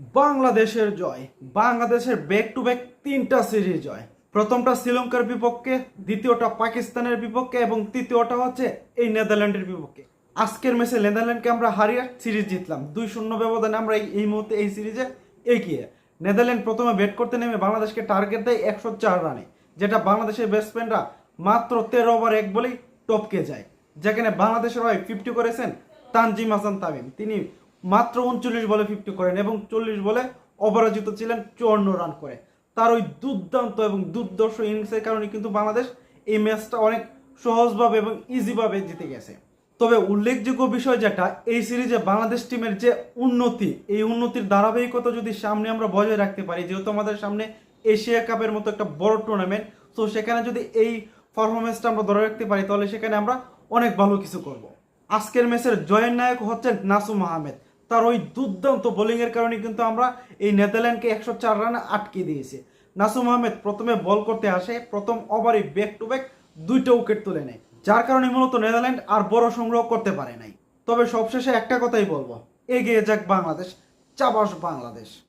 বাংলাদেশের জয়। বাংলাদেশের ব্যাক টু ব্যাক তিনটা সিরিজ জয়। প্রথমটা শ্রীলঙ্কার বিপক্ষে, দ্বিতীয়টা পাকিস্তানের বিপক্ষে এবং তৃতীয়টা হচ্ছে এই নেদারল্যান্ডের বিপক্ষে। আজকের ম্যাচে নেদারল্যান্ডকে আমরা হারিয়ে সিরিজ জিতলাম। দুই শূন্য ব্যবধানে আমরা এই- মুহূর্তে এই সিরিজে এগিয়ে। নেদারল্যান্ড প্রথমে ব্যাট করতে নেমে বাংলাদেশকে টার্গেট দেয় একশো চার রানে, যেটা বাংলাদেশের ব্যাটসম্যানরা মাত্র তেরো ওভার এক বলেই টপকে যায়। যেখানে বাংলাদেশের হয়ে ফিফটি করেছেন তানজিম হাসান তামিম। তিনি মাত্র উনচল্লিশ বলে ফিফটি করেন এবং চল্লিশ বলে অপরাজিত ছিলেন চুয়ান্ন রান করে। তার ওই দুর্দান্ত এবং দুর্দর্শ ইনিংসের কারণে কিন্তু বাংলাদেশ এই ম্যাচটা অনেক সহজভাবে এবং ইজিভাবে জিতে গেছে। তবে উল্লেখযোগ্য বিষয় যেটা, এই সিরিজে বাংলাদেশ টিমের যে উন্নতি, এই উন্নতির ধারাবাহিকতা যদি সামনে আমরা বজায় রাখতে পারি, যেহেতু আমাদের সামনে এশিয়া কাপের মতো একটা বড় টুর্নামেন্ট তো সেখানে যদি এই পারফরমেন্সটা আমরা ধরে রাখতে পারি, তাহলে সেখানে আমরা অনেক ভালো কিছু করব। আজকের ম্যাচের জয়ের নায়ক হচ্ছেন নাসুম আহমেদ। তার ওই দুর্দান্ত বোলিংয়ের কারণে কিন্তু আমরা এই নেদারল্যান্ডকে একশো চার রানে আটকে দিয়েছি। নাসুম আহমেদ প্রথমে বল করতে আসে, প্রথম ওভারে ব্যাক টু ব্যাক দুইটা উইকেট তুলে নেয়, যার কারণে মূলত নেদারল্যান্ড আর বড় সংগ্রহ করতে পারে নাই। তবে সবশেষে একটা কথাই বলব, এগিয়ে যাক বাংলাদেশ, চাবাস বাংলাদেশ।